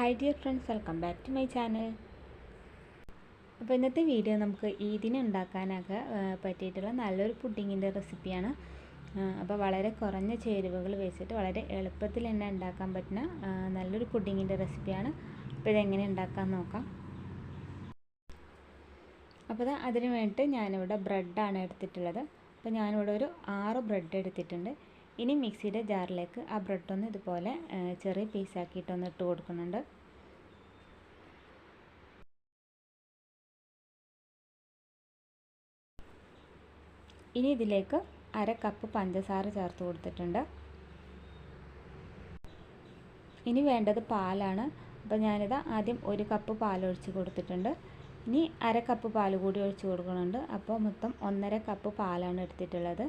Hi dear friends welcome back to my channel അപ്പോൾ ഇന്നത്തെ video നമുക്ക് ഈദിന് ഉണ്ടാക്കാനൊക്കെ പറ്റിയിട്ടുള്ള നല്ലൊരു പുഡിങ്ങിന്റെ റെസിപ്പിയാണ്. അപ്പോൾ വളരെ കുറഞ്ഞ ചേരുവകൾ വെച്ചിട്ട് വളരെ എളുപ്പത്തിൽ തന്നെ ഉണ്ടാക്കാൻ പറ്റുന്ന നല്ലൊരു പുഡിങ്ങിന്റെ റെസിപ്പിയാണ്. അപ്പോൾ ഇതെങ്ങനെ ഉണ്ടാക്കാൻ നോക്കാം. അപ്പോൾ അതിന് വേണ്ടിയിട്ട് ഞാനിവിടെ ബ്രെഡാണ് എടുത്തിട്ടുള്ളത്. അപ്പോൾ ഞാനിവിടെ ഒരു ആറ് ബ്രെഡ് എടുത്തിട്ടുണ്ട്. ഇനി മിക്സിയുടെ ജാറിലേക്ക് ആ ബ്രെഡ് ഒന്ന് ഇതുപോലെ ചെറിയ പീസാക്കിയിട്ടൊന്ന് ഇട്ട് കൊടുക്കുന്നുണ്ട്. ഇനി ഇതിലേക്ക് അര കപ്പ് പഞ്ചസാര ചേർത്ത് കൊടുത്തിട്ടുണ്ട്. ഇനി വേണ്ടത് പാലാണ്. അപ്പോൾ ഞാനിത് ആദ്യം ഒരു കപ്പ് പാൽ ഒഴിച്ച് കൊടുത്തിട്ടുണ്ട്. ഇനി അര കപ്പ് പാൽ കൂടി ഒഴിച്ച് കൊടുക്കുന്നുണ്ട്. അപ്പോൾ മൊത്തം ഒന്നര കപ്പ് പാലാണ് എടുത്തിട്ടുള്ളത്.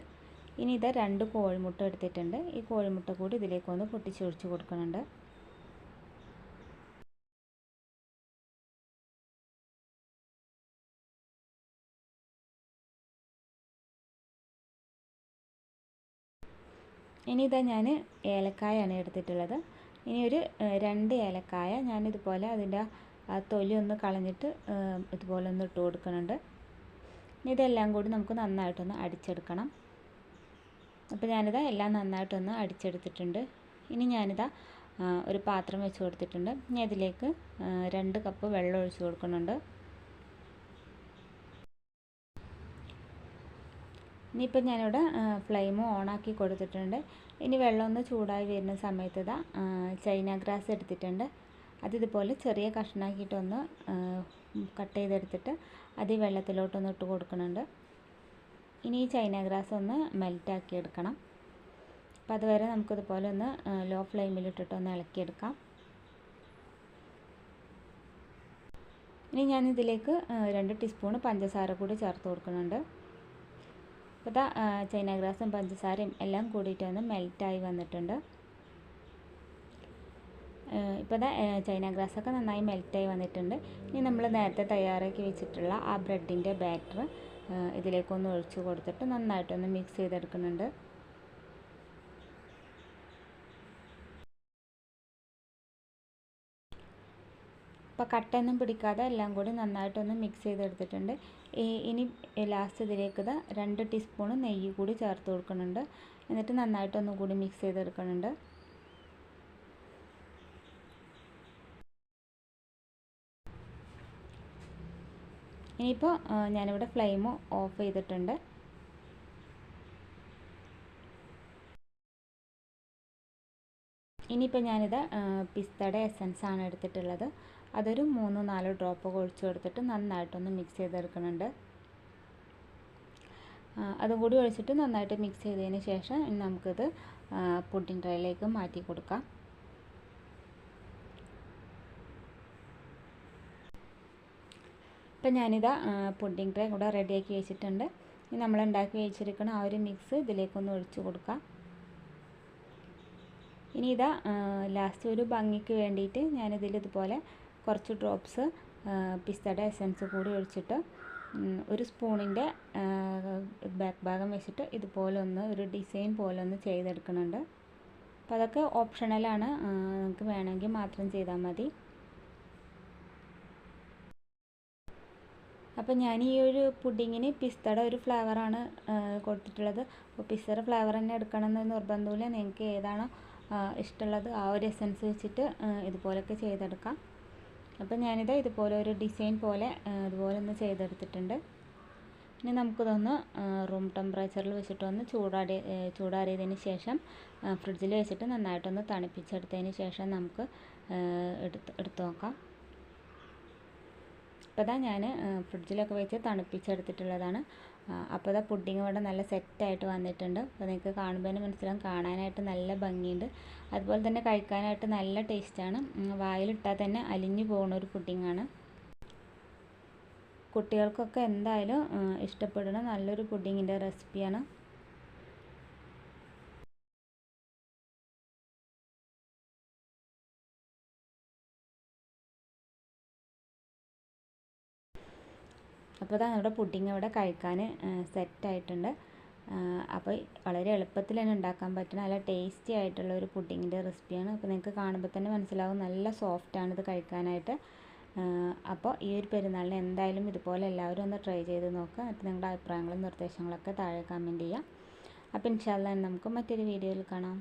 ഇനി ഇത് രണ്ട് കോഴിമുട്ട എടുത്തിട്ടുണ്ട്. ഈ കോഴിമുട്ട കൂടി ഇതിലേക്ക് ഒന്ന് പൊട്ടിച്ചൊഴിച്ച് കൊടുക്കുന്നുണ്ട്. ഇനി ഇതാ ഞാൻ ഏലക്കായാണ് എടുത്തിട്ടുള്ളത്. ഇനി ഒരു രണ്ട് ഏലക്കായ ഞാനിതുപോലെ അതിന്റെ ആ തൊലി ഒന്ന് കളഞ്ഞിട്ട് ഇതുപോലെ ഒന്ന് ഇട്ട് കൊടുക്കുന്നുണ്ട്. ഇനി ഇതെല്ലാം കൂടി നമുക്ക് നന്നായിട്ടൊന്ന് അടിച്ചെടുക്കണം. അപ്പോൾ ഞാനിത് എല്ലാം നന്നായിട്ടൊന്ന് അടിച്ചെടുത്തിട്ടുണ്ട്. ഇനി ഞാനിതാ ഒരു പാത്രം വെച്ച് കൊടുത്തിട്ടുണ്ട്. ഇനി അതിലേക്ക് രണ്ട് കപ്പ് വെള്ളം ഒഴിച്ച് കൊടുക്കുന്നുണ്ട്. ഇനിയിപ്പോൾ ഞാനിവിടെ ഫ്ലെയിം ഓണാക്കി കൊടുത്തിട്ടുണ്ട്. ഇനി വെള്ളം ഒന്ന് ചൂടായി വരുന്ന സമയത്ത് ഇതാ ചൈന ഗ്രാസ് എടുത്തിട്ടുണ്ട്. അതിതുപോലെ ചെറിയ കഷ്ണാക്കിയിട്ടൊന്ന് കട്ട് ചെയ്തെടുത്തിട്ട് അത് ഈ വെള്ളത്തിലോട്ടൊന്ന് ഇട്ട് കൊടുക്കുന്നുണ്ട്. ഇനി ഈ ചൈന ഗ്രാസ് ഒന്ന് മെൽറ്റാക്കി എടുക്കണം അപ്പോൾ അതുവരെ നമുക്കിതുപോലെ ഒന്ന് ലോ ഫ്ലെയിമിലിട്ടിട്ട് ഒന്ന് ഇളക്കിയെടുക്കാം. ഇനി ഞാൻ ഇതിലേക്ക് രണ്ട് ടീസ്പൂൺ പഞ്ചസാര കൂടി ചേർത്ത് കൊടുക്കുന്നുണ്ട്. അപ്പോൾ ഇതാ ചൈന ഗ്രാസും പഞ്ചസാരയും എല്ലാം കൂടിയിട്ട് ഒന്ന് മെൽറ്റായി വന്നിട്ടുണ്ട്. ഇപ്പോൾ ഇതാ ചൈന ഗ്രാസൊക്കെ നന്നായി മെൽറ്റായി വന്നിട്ടുണ്ട്. ഇനി നമ്മൾ നേരത്തെ തയ്യാറാക്കി വെച്ചിട്ടുള്ള ആ ബ്രെഡിന്റെ ബാറ്റർ ഇതിലേക്കൊന്ന് ഒഴിച്ചു കൊടുത്തിട്ട് നന്നായിട്ടൊന്ന് മിക്സ് ചെയ്തെടുക്കുന്നുണ്ട്. അപ്പോൾ കട്ടയൊന്നും പിടിക്കാതെ എല്ലാം കൂടി നന്നായിട്ടൊന്ന് മിക്സ് ചെയ്തെടുത്തിട്ടുണ്ട്. ഇനി ലാസ്റ്റ് ഇതിലേക്ക് ഇതാ രണ്ട് ടീസ്പൂൺ നെയ്യ് കൂടി ചേർത്ത് കൊടുക്കുന്നുണ്ട്. എന്നിട്ട് നന്നായിട്ടൊന്നും കൂടി മിക്സ് ചെയ്തെടുക്കുന്നുണ്ട്. ഇനിയിപ്പോൾ ഞാനിവിടെ ഫ്ലെയിം ഓഫ് ചെയ്തിട്ടുണ്ട്. ഇനിയിപ്പോൾ ഞാനിത് പിസ്തയുടെ എസൻസ് ആണ് എടുത്തിട്ടുള്ളത്. അതൊരു മൂന്നോ നാലോ ഡ്രോപ്പ് ഒഴിച്ച് കൊടുത്തിട്ട് നന്നായിട്ടൊന്ന് മിക്സ് ചെയ്തെടുക്കുന്നുണ്ട്. അതും കൂടി ഒഴിച്ചിട്ട് നന്നായിട്ട് മിക്സ് ചെയ്തതിന് ശേഷം നമുക്കിത് പുഡിംഗ് ട്രേയിലേക്ക് മാറ്റി കൊടുക്കാം. ഇപ്പം ഞാനിതാ പുഡിംഗ് ട്രേ കൂടെ റെഡിയാക്കി വെച്ചിട്ടുണ്ട്. ഇനി നമ്മൾ ഉണ്ടാക്കി വെച്ചിരിക്കുന്ന ആ ഒരു മിക്സ് ഇതിലേക്കൊന്ന് ഒഴിച്ചു കൊടുക്കാം. ഇനി ഇതാ ലാസ്റ്റ് ഒരു ഭംഗിക്ക് വേണ്ടിയിട്ട് ഞാനിതിൽ ഇതുപോലെ കുറച്ച് ഡ്രോപ്സ് പിസ്തയുടെ എസൻസ് കൂടി ഒഴിച്ചിട്ട് ഒരു സ്പൂണിന്റെ ബാക്ക് ഭാഗം വെച്ചിട്ട് ഇതുപോലെ ഒന്ന് ഒരു ഡിസൈൻ പോലെ ഒന്ന് ചെയ്തെടുക്കുന്നുണ്ട്. അപ്പോൾ അതൊക്കെ ഓപ്ഷണലാണ് നിങ്ങൾക്ക് വേണമെങ്കിൽ മാത്രം ചെയ്താൽ മതി. അപ്പോൾ ഞാൻ ഈ ഒരു പുഡിങ്ങിന് പിസ്തയുടെ ഒരു ഫ്ലേവറാണ് കൊടുത്തിട്ടുള്ളത്. അപ്പോൾ പിസ്തയുടെ ഫ്ലേവർ തന്നെ എടുക്കണം എന്ന് നിർബന്ധമില്ല നിങ്ങൾക്ക് ഏതാണോ ഇഷ്ടമുള്ളത് ആ ഒരു എസൻസ് വെച്ചിട്ട് ഇതുപോലെയൊക്കെ ചെയ്തെടുക്കാം. അപ്പോൾ ഞാനിത് ഇതുപോലെ ഒരു ഡിസൈൻ പോലെ ഇതുപോലെ ഒന്ന് ചെയ്തെടുത്തിട്ടുണ്ട്. ഇനി നമുക്കിതൊന്ന് റൂം ടെമ്പറേച്ചറിൽ വെച്ചിട്ടൊന്ന് ചൂടാടി ഏ, ചൂടാറിയതിന് ശേഷം ഫ്രിഡ്ജിൽ വെച്ചിട്ട് നന്നായിട്ടൊന്ന് തണുപ്പിച്ചെടുത്തതിന് ശേഷം നമുക്ക് എടുത്ത് എടുത്ത് നോക്കാം. അപ്പോൾ ഇതാ ഞാൻ ഫ്രിഡ്ജിലൊക്കെ വെച്ച് തണുപ്പിച്ചെടുത്തിട്ടുള്ളതാണ്. അപ്പോൾ ഇതാ പുഡിങ് ഇവിടെ നല്ല സെറ്റായിട്ട് വന്നിട്ടുണ്ട്. അപ്പോൾ നിങ്ങൾക്ക് കാണുമ്പോൾ തന്നെ മനസ്സിലാവും. കാണാനായിട്ട് നല്ല ഭംഗിയുണ്ട്. അതുപോലെ തന്നെ കഴിക്കാനായിട്ട് നല്ല ടേസ്റ്റാണ്. വായിലിട്ടാൽ തന്നെ അലിഞ്ഞു പോകുന്ന ഒരു പുഡിങ്ങാണ് കുട്ടികൾക്കൊക്കെ എന്തായാലും ഇഷ്ടപ്പെടുന്ന നല്ലൊരു പുഡിങ്ങിന്റെ റെസിപ്പിയാണ്. അപ്പോൾ അതാ നമ്മുടെ പുഡിങ് ഇവിടെ കഴിക്കാൻ സെറ്റായിട്ടുണ്ട് അപ്പോൾ വളരെ എളുപ്പത്തിൽ തന്നെ ഉണ്ടാക്കാൻ പറ്റുന്ന നല്ല ടേസ്റ്റി ആയിട്ടുള്ള ഒരു പുഡിങ്ങിന്റെ റെസിപ്പിയാണ് അപ്പോൾ നിങ്ങൾക്ക് കാണുമ്പോൾ തന്നെ മനസ്സിലാവും. നല്ല സോഫ്റ്റാണ് ഇത് കഴിക്കാനായിട്ട്. അപ്പോൾ ഈ ഒരു പെരുന്നാളിന് എന്തായാലും ഇതുപോലെ എല്ലാവരും ഒന്ന് ട്രൈ ചെയ്ത് നോക്കുക. എന്നിട്ട് നിങ്ങളുടെ അഭിപ്രായങ്ങളും നിർദ്ദേശങ്ങളൊക്കെ താഴെ കമന്റ് ചെയ്യുക അപ്പോൾ ഇൻഷാല്ല നമുക്ക് മറ്റൊരു വീഡിയോയിൽ കാണാം.